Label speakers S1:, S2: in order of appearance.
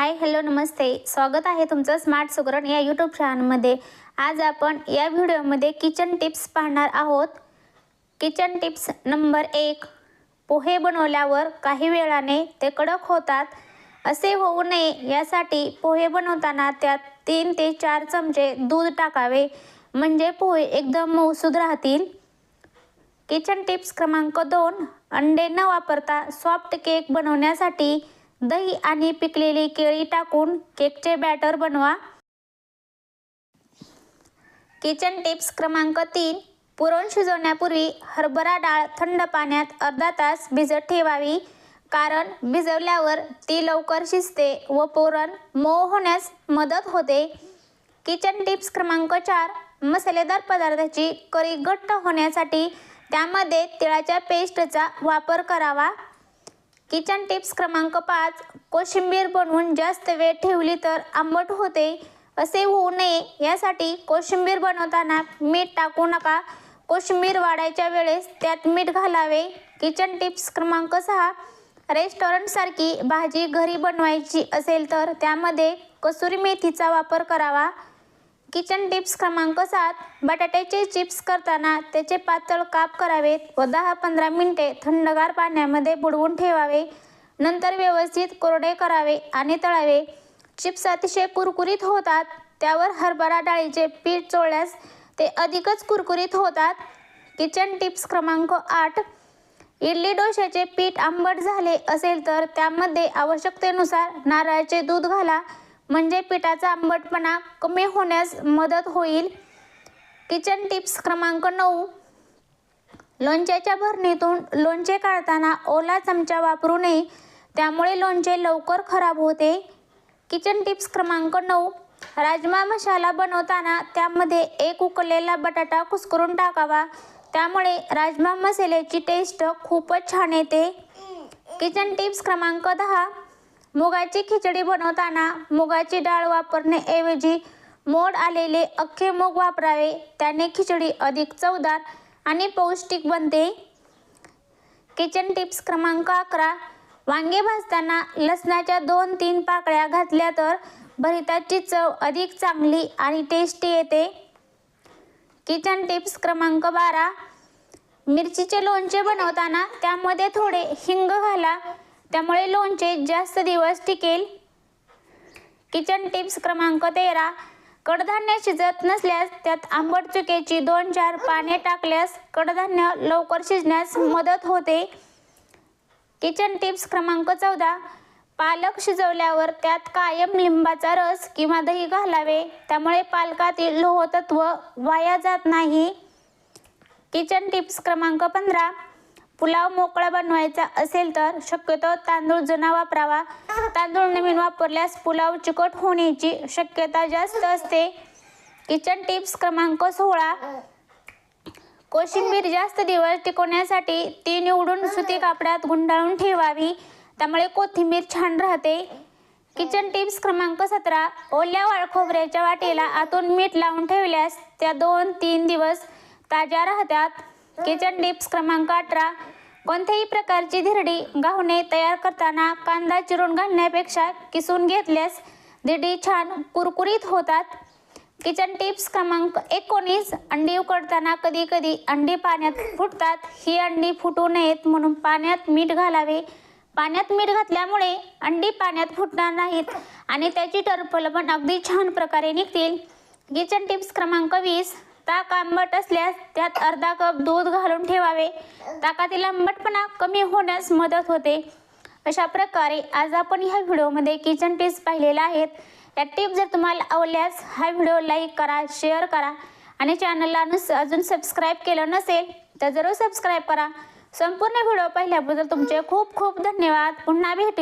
S1: Hi hello नमस्ते. स्वागत आहे तुमचं स्मार्ट सुगरण या यूट्यूब चॅनलमध्ये आज आपण या व्हिडिओमध्ये किचन टिप्स पाहणार आहोत. किचन टिप्स नंबर एक पोहे बनवल्यावर काही वेळाने ते कडक होतात. असे होऊ नये यासाठी पोहे बनवताना त्यात तीन ते चार चमचे दूध टाकावे. म्हणजे पोहे एकदम मऊसूद राहतील. किचन टिप्स क्रमांक दोन अंडे न वापरता सॉफ्ट केक बनवण्यासाठी दही आणि पिकलेली केळी टाकून केकचे बॅटर बनवा. किचन टिप्स क्रमांक तीन. पुरण शिजवण्यापूर्वी हरभरा डाळ थंड पाण्यात अर्धा तास भिजत ठेवावी कारण भिजवल्यावर ती लवकर शिजते व पुरण मऊ होण्यास मदत होते. किचन टिप्स क्रमांक चार. मसालेदार पदार्थाची करी घट्ट होण्यासाठी त्यामध्ये तिळाच्या पेस्टचा वापर करावा. किचन टिप्स क्रमांक पाच कोशिंबीर बनवून जास्त वेळ ठेवली तर आंबट होते असे होऊ नये. यासाठी कोशिंबीर बनवताना मीठ टाकू नका. कोशिंबीर वाढायच्या वेळेस त्यात मीठ घालावे. किचन टिप्स क्रमांक सहा रेस्टॉरंटसारखी भाजी घरी बनवायची असेल तर त्यामध्ये कसुरी मेथीचा वापर करावा. किचन टिप्स क्रमांक सात बटाट्याचे चिप्स करताना त्याचे पातळ काप करावेत व दहा पंधरा मिनटे थंडगार पाण्यामध्ये बुडवून ठेवावे. नंतर व्यवस्थित कोरडे करावे आणि तळावे. चिप्स अतिशय कुरकुरीत होतात त्यावर हरभरा डाळीचे पीठ चोळल्यास ते अधिकच कुरकुरीत होतात. किचन टिप्स क्रमांक आठ इडली डोश्याचे पीठ आंबट झाले असेल तर त्यामध्ये आवश्यकतेनुसार नारळाचे दूध घाला. म्हणजे पिठाचा आंबटपणा कमी होण्यास मदत होईल. किचन टिप्स क्रमांक नऊ. लोणच्याच्या भरणीतून लोणचे काढताना ओला चमचा वापरू नये. त्यामुळे लोणचे लवकर खराब होते. किचन टिप्स क्रमांक नऊ. राजमा मसाला बनवताना त्यामध्ये एक उकळलेला बटाटा कुस्करून टाकावा. त्यामुळे राजमा मसाल्याची टेस्ट खूपच छान येते. किचन टिप्स क्रमांक दहा. मुगाची खिचडी बनवताना मुगाची डाळ वापरण्याऐवजी मोड आलेले अख्खे मूग वापरावे. त्याने खिचडी अधिक चवदार आणि पौष्टिक बनते. किचन टिप्स क्रमांक अकरा. वांगे भाजताना लसणाच्या दोन तीन पाकळ्या घातल्या तर भरिताची चव अधिक चांगली आणि टेस्टी येते. किचन टिप्स क्रमांक बारा. मिरचीचे लोणचे बनवताना त्यामध्ये थोडे हिंग घाला. त्यामुळे लोणचे जास्त दिवस टिकेल. किचन टिप्स क्रमांक तेरा. कडधान्य शिजत नसल्यास त्यात आंबट चुकेची दोन चार पाने टाकल्यास कडधान्य लवकर शिजण्यास मदत होते. किचन टिप्स क्रमांक चौदा. पालक शिजवल्यावर त्यात कायम लिंबाचा रस किंवा दही घालावे. त्यामुळे पालकातील लोहतत्व वाया जात नाही. किचन टिप्स क्रमांक पंधरा. पुलाव मोकळा बनवायचा असेल तर शक्यतो तांदूळ जुना वापरावा. तांदूळ नवीन वापरल्यास पुलाव चिकट होण्याची शक्यता जास्त असते. किचन टिप्स क्रमांक सोळा. कोशिंबीर जास्त दिवस टिकवण्यासाठी ती निवडून सुती कापडात गुंडाळून ठेवावी. त्यामुळे कोथिंबीर छान राहते. किचन टिप्स क्रमांक सतरा. ओल्या वाळ खोबऱ्याच्या वाटेला आतून मीठ लावून ठेवल्यास त्या दोन तीन दिवस ताज्या राहतात. किचन टिप्स क्रमांक अठरा. कोणत्याही प्रकारची धिरडी घावणे तयार करताना कांदा चिरून घालण्यापेक्षा किसून घेतल्यास धिरडी छान कुरकुरीत होतात. किचन टिप्स क्रमांक एकोणीस. अंडी उकडताना कधी कधी अंडी पाण्यात फुटतात. ही अंडी फुटू नयेत म्हणून पाण्यात मीठ घालावे. पाण्यात मीठ घातल्यामुळे अंडी पाण्यात फुटणार नाहीत आणि त्याची टरफल पण अगदी छान प्रकारे निघतील. किचन टिप्स क्रमांक वीस. ताक आंबट असल्यास त्यात अर्धा कप दूध घालून ठेवावे. ताकातील आंबटपणा कमी होण्यास मदत होते. अशा प्रकारे आज आपण ह्या व्हिडिओमध्ये किचन टिप्स पाहिलेल्या आहेत. या टिप्स जर तुम्हाला आवडल्यास हा व्हिडिओ लाईक करा शेअर करा आणि चॅनलला नुस अजून सबस्क्राईब केलं नसेल तर जरूर सबस्क्राईब करा. संपूर्ण व्हिडिओ पाहिल्याबद्दल तुमचे खूप खूप धन्यवाद. पुन्हा भेटू.